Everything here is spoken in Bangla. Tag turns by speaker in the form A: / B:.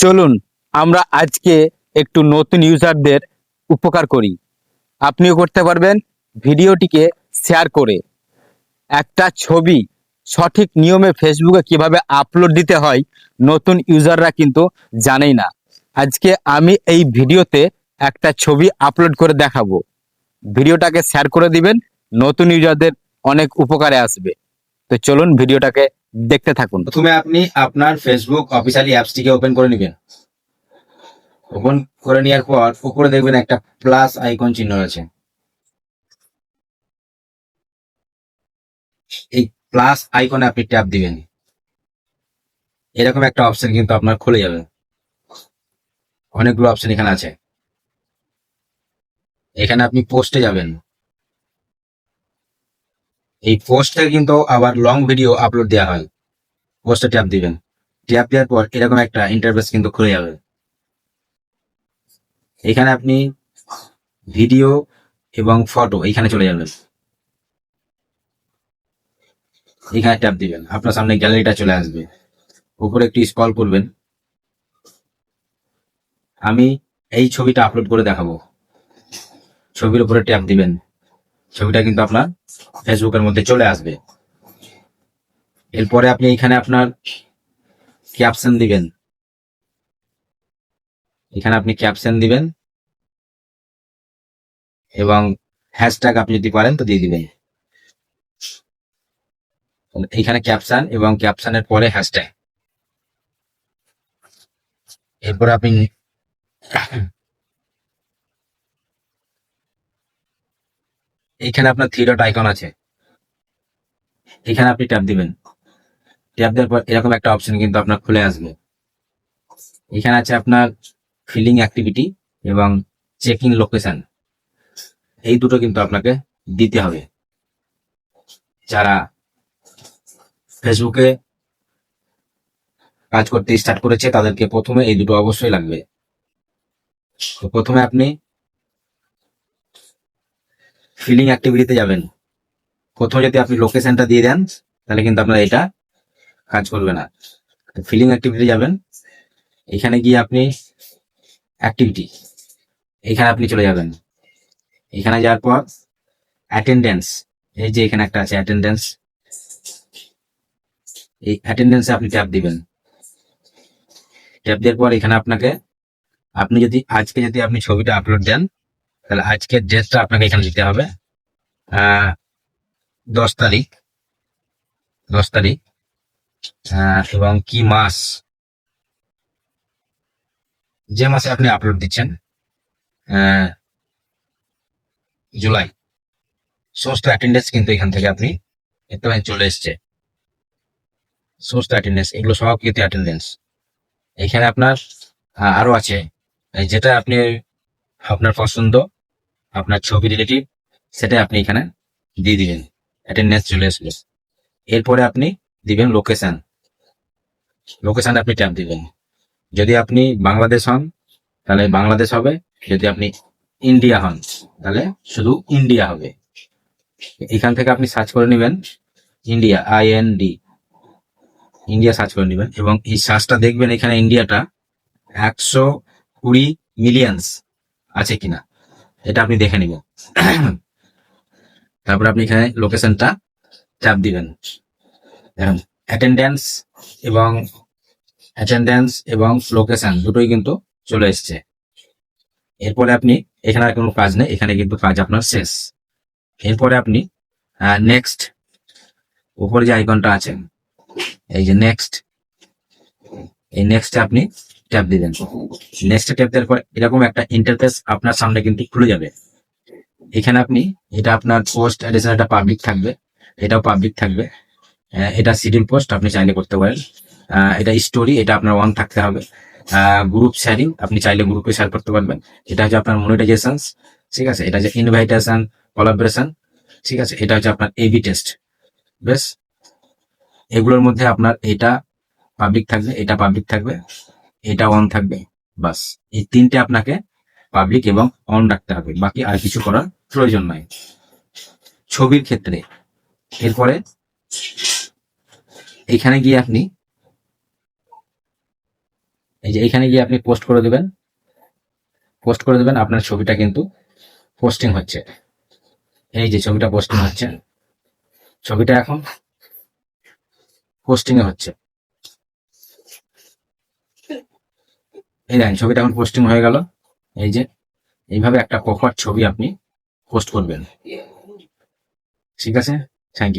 A: চলুন আমরা আজকে একটু নতুন ইউজারদের উপকার করি। আপনিও করতে পারবেন, ভিডিওটিকে শেয়ার করে। একটা ছবি সঠিক নিয়মে ফেসবুকে কীভাবে আপলোড দিতে হয়, নতুন ইউজাররা কিন্তু জানেই না। আজকে আমি এই ভিডিওতে একটা ছবি আপলোড করে দেখাবো। ভিডিওটাকে শেয়ার করে দিবেন, নতুন ইউজারদের অনেক উপকারে আসবে। তো চলুন ভিডিওটাকে দেখতে থাকুন।
B: প্রথমে আপনি আপনার ফেসবুক অফিসিয়ালি অ্যাপসটিকে ওপেন করে নেবেন। ওপেন করে নেওয়ার পর উপরে দেখবেন একটা প্লাস আইকন চিহ্ন রয়েছে। এই প্লাস আইকনে আপনি ট্যাপ দিবেন। এরকম একটা অপশন কিন্তু আপনার খুলে যাবে। অনেকগুলো অপশন এখানে আছে। এখানে আপনি পোস্টে যাবেন। এই পোস্টে কিন্তু আবার লং ভিডিও আপলোড দেওয়া হয়। পোস্টে ট্যাপ দিবেন। ট্যাপ দেওয়ার পর এরকম একটা ইন্টারফেস কিন্তু খুলে যাবে। এখানে আপনি ভিডিও এবং ফটো এখানে চলে যাবেন। এখানে ট্যাপ দিবেন। আপনার সামনে গ্যালারিটা চলে আসবে। উপরে একটু স্ক্রল করবেন। আমি এই ছবিটা আপলোড করে দেখাবো। ছবির উপরে ট্যাপ দিবেন। ছবিটা কিন্তু আপনার ফেসবুকের মধ্যে চলে আসবে। এরপরে আপনি এখানে আপনার ক্যাপশন দিবেন। এখানে আপনি ক্যাপশন দিবেন এবং হ্যাশট্যাগ আপনি যদি পারেন তো দিয়ে দিবেন। এখানে ক্যাপশন এবং ক্যাপশনের পরে হ্যাশট্যাগ এরপর আপনি এখানে আপনার থ্রি ডট আইকন আছে। এখানে আপনি ট্যাপ দিবেন। ট্যাপ দেওয়ার পর এরকম একটা অপশন কিন্তু আপনার খুলে আসবে। এখানে আছে আপনার ফিলিং অ্যাক্টিভিটি এবং চেকিং লোকেশন এই দুটো কিন্তু আপনাকে দিতে হবে। যারা ফেসবুকে কাজ করতে স্টার্ট করেছে, তাদেরকে প্রথমে এই দুটো অবশ্যই লাগবে। তো প্রথমে আপনি ফিলিং অ্যাক্টিভিটিতে যাবেন। প্রথমে যদি আপনি লোকেশনটা দিয়ে দেন, তাহলে কিন্তু আপনার এটা কাজ করবে না। ফিলিং অ্যাক্টিভিটি যাবেন। এখানে গিয়ে আপনি অ্যাক্টিভিটি এখানে আপনি চলে যাবেন। এখানে যাওয়ার পর অ্যাটেন্ডেন্স এই যে এখানে একটা আছে অ্যাটেন্ডেন্স এই অ্যাটেন্ডেন্সে আপনি ট্যাপ দিবেন। ট্যাপ দেওয়ার পর এখানে আপনাকে, আপনি যদি, আজকে যদি আপনি ছবিটা আপলোড দেন তাহলে আজকের ডেটটা আপনাকে এখানে দিতে হবে। দশ তারিখ। দশ তারিখ। এবং কি মাস? যে মাসে আপনি আপলোড দিচ্ছেন জুলাই। সমস্ত অ্যাটেন্ডেন্স কিন্তু এখান থেকে আপনি দেখতে চলে এসছে। সমস্ত অ্যাটেন্ডেন্স এগুলো সব কিন্তু অ্যাটেন্ডেন্স এখানে আপনার আরও আছে। যেটা আপনি আপনার পছন্দ আপনার ছবি রিলেটিভ সেটা আপনি এখানে দিয়ে দিবেন অ্যাটেন্ডেন্স চলে আসবে এরপরে আপনি দিবেন লোকেশন লোকেশন আপনি ট্যাপ দিবেন। যদি আপনি বাংলাদেশ হন, তাহলে বাংলাদেশ হবে। যদি আপনি ইন্ডিয়া হন, তাহলে শুধু ইন্ডিয়া হবে। এখান থেকে আপনি সার্চ করে নেবেন India I N D India search করে নেবেন এবং এই সার্চটা দেখবেন এখানে ইন্ডিয়াটা একশো কুড়ি মিলিয়ন্স আছে কিনা। এটা আপনি দেখে নেবেন তারপর আপনি এখানে লোকেশনটা চাপ দিবেন। অ্যাটেন্ডেন্স এবং অ্যাটেন্ডেন্স এবং লোকেশন দুটোই কিন্তু চলে এসছে। এরপরে আপনি, এখানে আর কোনো কাজ নেই, এখানে কিন্তু কাজ আপনার শেষ। এরপরে আপনি নেক্সট উপরে যে আইকনটা আছে, এই যে নেক্সট এই নেক্সটে আপনি ট্যাপ দিবেন নেক্সটে ট্যাপ দেওয়ার পর এরকম একটা ইন্টারফেস আপনার সামনে কিন্তু খুলে যাবে। এখানে আপনি, এটা আপনার পোস্ট এডিশন এটা পাবলিক থাকবে। এটাও পাবলিক থাকবে। এটা সিডিউল পোস্ট আপনি চাইলে করতে পারেন। এটা স্টোরি এটা আপনার ওয়ান থাকতে হবে। গ্রুপ শেয়ারিং আপনি চাইলে গ্রুপে শেয়ার করতে পারবেন। এটা হচ্ছে আপনার মনিটাইজেশন ঠিক আছে? এটা হচ্ছে ইনভাইটেশন কোলাবোরেশন ঠিক আছে? এটা হচ্ছে আপনার এবি টেস্ট বেশ? এগুলোর মধ্যে আপনার এটা পাবলিক থাকবে, এটা পাবলিক থাকবে। এটা অন থাকবে। বাস, এই তিনটে আপনাকে পাবলিক এবং অন রাখতে হবে। বাকি আর কিছু করার প্রয়োজন নাই। ছবির ক্ষেত্রে, এরপরে এখানে গিয়ে আপনি এই যে এইখানে গিয়ে আপনি পোস্ট করে দেবেন। পোস্ট করে দেবেন, আপনার ছবিটা কিন্তু পোস্টিং হচ্ছে। এই যে ছবিটা পোস্টিং হচ্ছে। ছবিটা এখন পোস্টিং এ হচ্ছে। এই দেখেন, ছবিটা এখন পোস্টিং হয়ে গেল। এই যে, এইভাবে একটা প্রপার ছবি আপনি পোস্ট করবেন। ঠিক আছে? Thank you